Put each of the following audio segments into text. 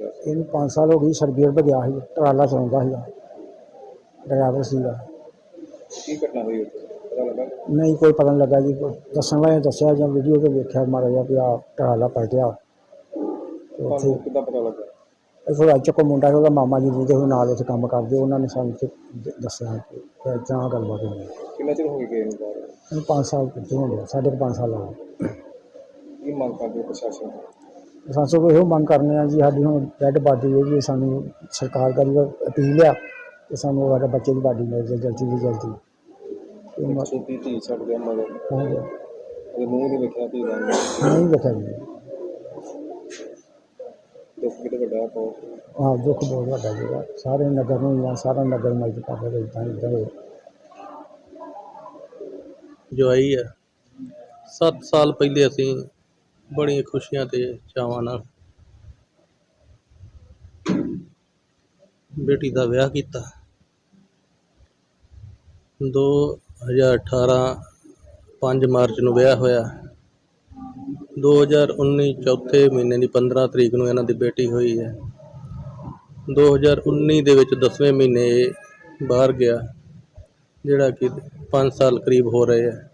ਇਹਨੂੰ 5 ਸਾਲ ਹੋ ਗਏ ਸਰਬੀਅਰ ਤੇ ਗਿਆ ਸੀ ਟਰਾਲਾ ਚਲਾਉਂਦਾ ਸੀਗਾ ਡਰਾਈਵਰ ਸੀਗਾ। ਕੀ ਘਟਨਾ ਹੋਈ ਉੱਥੇ? ਪਤਾ ਲੱਗਾ? ਨਹੀਂ ਕੋਈ ਪਤਾ ਨਹੀਂ ਲੱਗਾ ਜੀ ਕੋਈ ਦੱਸਣ ਵਾਲੇ ਨੇ ਦੱਸਿਆ ਜਾਂ ਵੀਡੀਓ ਤੇ ਵੇਖਿਆ ਮਾੜਾ ਜਿਹਾ ਵੀ ਟਰਾਲਾ ਪਲਟਿਆ। ਤੇ ਉੱਥੇ ਤੁਹਾਨੂੰ ਕਿੱਦਾਂ ਪਤਾ ਲੱਗਾ? ਫਿਰ ਅੱਜ ਕੋ ਮੁੰਡਾ ਸੀ, ਉਹਦਾ ਮਾਮਾ ਜੀ ਜਿਹਦੇ ਉਹ ਨਾਲ ਉੱਥੇ ਕੰਮ ਕਰਦੇ ਉਹਨਾਂ ਨੇ ਸਾਨੂੰ ਤੇ ਦ- ਦੱਸਿਆ ਕਿ ਜਾਂ ਗੱਲਬਾਤ ਹੋਈ। ਹੈ। ਕਿੰਨਾ ਚਿਰ ਹੋ ਗਿਆ ਗਏ ਨੂੰ ਬਾਹਰ? ਇਹਨੂੰ 5 ਸਾਲ ਕਿੱਥੇ ਹੋ ਗਿਆ ਸਾਢੇ ਕੁ ਪੰਜ ਸਾਲ ਹੋ ਗਏ। ਕੀ ਮੰਗ ਕਰਦੇ ਹੋ ਪ੍ਰਸ਼ਾਸਨ ਤੋਂ? ਸਾਸੋ ਕੋ ਇਹੋ ਮੰਗ ਕਰਨੇ ਆ ਜੀ ਸਾਡੀ ਹੁਣ ਡੈਡ ਬਾਡੀ ਹੈ ਜੀ ਸਾਨੂੰ ਸਰਕਾਰ ਦਾ ਵੀ ਅਪੀਲ ਆ ਕਿ ਸਾਨੂੰ ਸਾਡੇ ਬੱਚੇ ਦੀ ਬਾਡੀ ਮਿਲ ਜਾਏ ਜਲਦੀ ਤੋਂ ਜਲਦੀ। ਤੇ ਇੱਕ ਮ- ਛੋਟੀ ਧੀ ਛੱਡ ਗਿਆ ਮਗਰ। ਹਾਂਜੀ। ਉਹਦੇ ਮੂੰਹ ਨਹੀਂ ਵੇਖਿਆ ਧੀ ਦਾ ਨਹੀਂ ਦੇਖਿਆ ਜੀ। ਦੁੱਖ ਕਿਤੇ ਵੱਡਾ ਪਾਉ ਹਾਂ ਦੁੱਖ ਬਹੁਤ ਵੱਡਾ ਜੀਗਾ ਸਾਰੇ ਨਗਰ ਨੂੰ ਜਾਂ ਸਾਰਾ ਨਗਰ ਮਦਦ ਕਰ ਰਿਹਾ ਇਦਾਂ ਇਦਾਂ ਹੋਏ ਜੋ ਆਈ ਹੈ 7 ਸਾਲ ਪਹਿਲੇ ਅਸੀਂ ਬੜੀਆਂ ਖੁਸ਼ੀਆਂ ਅਤੇ ਚਾਵਾਂ ਨਾਲ ਬੇਟੀ ਦਾ ਵਿਆਹ ਕੀਤਾ। 2018 5 ਮਾਰਚ ਨੂੰ ਵਿਆਹ ਹੋਇਆ। 2019 ਚੌਥੇ ਮਹੀਨੇ ਦੀ 15 ਤਰੀਕ ਨੂੰ ਇਹਨਾਂ ਦੀ ਬੇਟੀ ਹੋਈ ਹੈ। 2019 ਦੇ ਵਿੱਚ 10ਵੇਂ ਮਹੀਨੇ ਇਹ ਬਾਹਰ ਗਿਆ, ਜਿਹੜਾ ਕਿ 5 ਸਾਲ ਕਰੀਬ ਹੋ ਰਹੇ ਹੈ।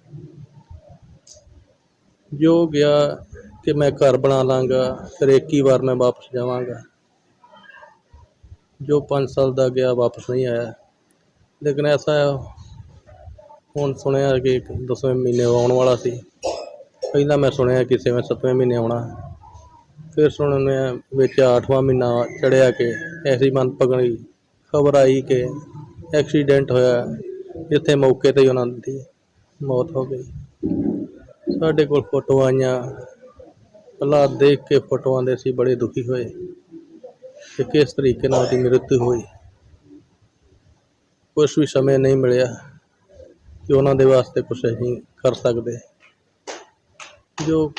ਜੋ ਗਿਆ ਕਿ ਮੈਂ ਘਰ ਬਣਾ ਲਾਂਗਾ, ਫਿਰ ਇੱਕ ਹੀ ਵਾਰ ਮੈਂ ਵਾਪਸ ਜਾਵਾਂਗਾ। ਜੋ 5 ਸਾਲ ਦਾ ਗਿਆ, ਵਾਪਸ ਨਹੀਂ ਆਇਆ। ਲੇਕਿਨ ਐਸਾ ਹੁਣ ਸੁਣਿਆ ਕਿ ਇੱਕ ਦਸਵੇਂ ਮਹੀਨੇ ਆਉਣ ਵਾਲਾ ਸੀ। ਪਹਿਲਾਂ ਮੈਂ ਸੁਣਿਆ ਕਿ ਛੇਵੇਂ, ਸੱਤਵੇਂ ਮਹੀਨੇ ਆਉਣਾ। ਫਿਰ ਸੁਣਿਆ ਵਿੱਚ 8ਵਾਂ ਮਹੀਨਾ ਚੜਿਆ ਕਿ ਐਸੀ ਮਨ ਪਗਣੀ ਖਬਰ ਆਈ ਕਿ ਐਕਸੀਡੈਂਟ ਹੋਇਆ, ਜਿੱਥੇ ਮੌਕੇ ਤੇ ਹੀ ਉਹਨਾਂ ਦੀ ਮੌਤ ਹੋ ਗਈ। ਸਾਡੇ ਕੋਲ ਫੋਟੋਆਂ ਆਈਆਂ। ਹਾਲਾਤ ਦੇਖ ਕੇ ਫੋਟੋਆਂ ਦੇ ਅਸੀਂ ਬੜੇ ਦੁਖੀ ਹੋਏ ਕਿ ਕਿਸ ਤਰੀਕੇ ਨਾਲ ਉਹਦੀ ਮ੍ਰਿਤੂ ਹੋਈ। ਕੁਛ ਵੀ ਸਮੇਂ ਨਹੀਂ ਮਿਲਿਆ ਕਿ ਉਹਨਾਂ ਦੇ ਵਾਸਤੇ ਕੁਛ ਅਸੀਂ ਕਰ ਸਕਦੇ। ਜੋ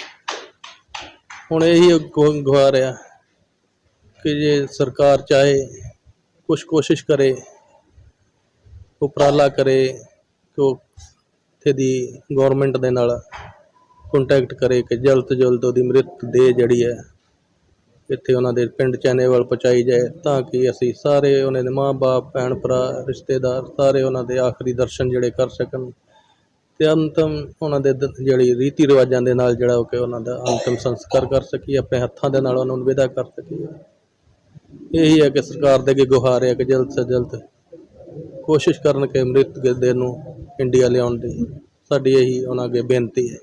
ਹੁਣ ਇਹੀ ਗੁ- ਗੁਹਾਰ ਆ ਕਿ ਜੇ ਸਰਕਾਰ ਚਾਹੇ, ਕੁਛ ਕੋਸ਼ਿਸ਼ ਕਰੇ, ਉਪਰਾਲਾ ਕਰੇ ਕਿ ਉਹ ਇੱਥੇ ਦੀ ਗਵਰਨਮੈਂਟ ਦੇ ਨਾਲ ਕੰਟੈਕਟ ਕਰੇ ਕਿ ਜਲਦ ਤੋਂ ਜਲਦ ਉਹਦੀ ਮ੍ਰਿਤ ਦੇਹ ਜਿਹੜੀ ਹੈ, ਇੱਥੇ ਉਹਨਾਂ ਦੇ ਪਿੰਡ ਚੈਨੇਵਲ ਪਹੁੰਚਾਈ ਜਾਏ ਤਾਂ ਕਿ ਅਸੀਂ ਸਾਰੇ ਉਹਨਾਂ ਦੇ ਮਾਂ-ਬਾਪ ਭੈਣ ਭਰਾ, ਰਿਸ਼ਤੇਦਾਰ ਸਾਰੇ ਉਹਨਾਂ ਦੇ ਆਖਰੀ ਦਰਸ਼ਨ ਜਿਹੜੇ ਕਰ ਸਕਣ। ਤੇ ਅੰਤਮ ਉਹਨਾਂ ਦੇ ਜਿਹੜੀ ਰੀਤੀ ਰਿਵਾਜਾਂ ਦੇ ਨਾਲ ਜਿਹੜਾ ਉਹ ਕਿ ਉਹਨਾਂ ਦਾ ਅੰਤਮ ਸੰਸਕਾਰ ਕਰ ਸਕੀਏ, ਆਪਣੇ ਹੱਥਾਂ ਦੇ ਨਾਲ ਉਹਨਾਂ ਨੂੰ ਵਿਦਾ ਕਰ ਸਕੀਏ। ਇਹੀ ਹੈ ਕਿ ਸਰਕਾਰ ਦੇ ਅੱਗੇ ਗੁਹਾਰ ਹੈ ਕਿ ਜਲਦ ਤੋਂ ਜਲਦ ਕੋਸ਼ਿਸ਼ ਕਰਨ ਕਿ ਮ੍ਰਿਤ ਦੇ ਨੂੰ ਇੰਡੀਆ ਲਿਆਉਣ ਦੀ। ਸਾਡੀ ਇਹੀ ਉਹਨਾਂ ਅੱਗੇ ਬੇਨਤੀ ਹੈ।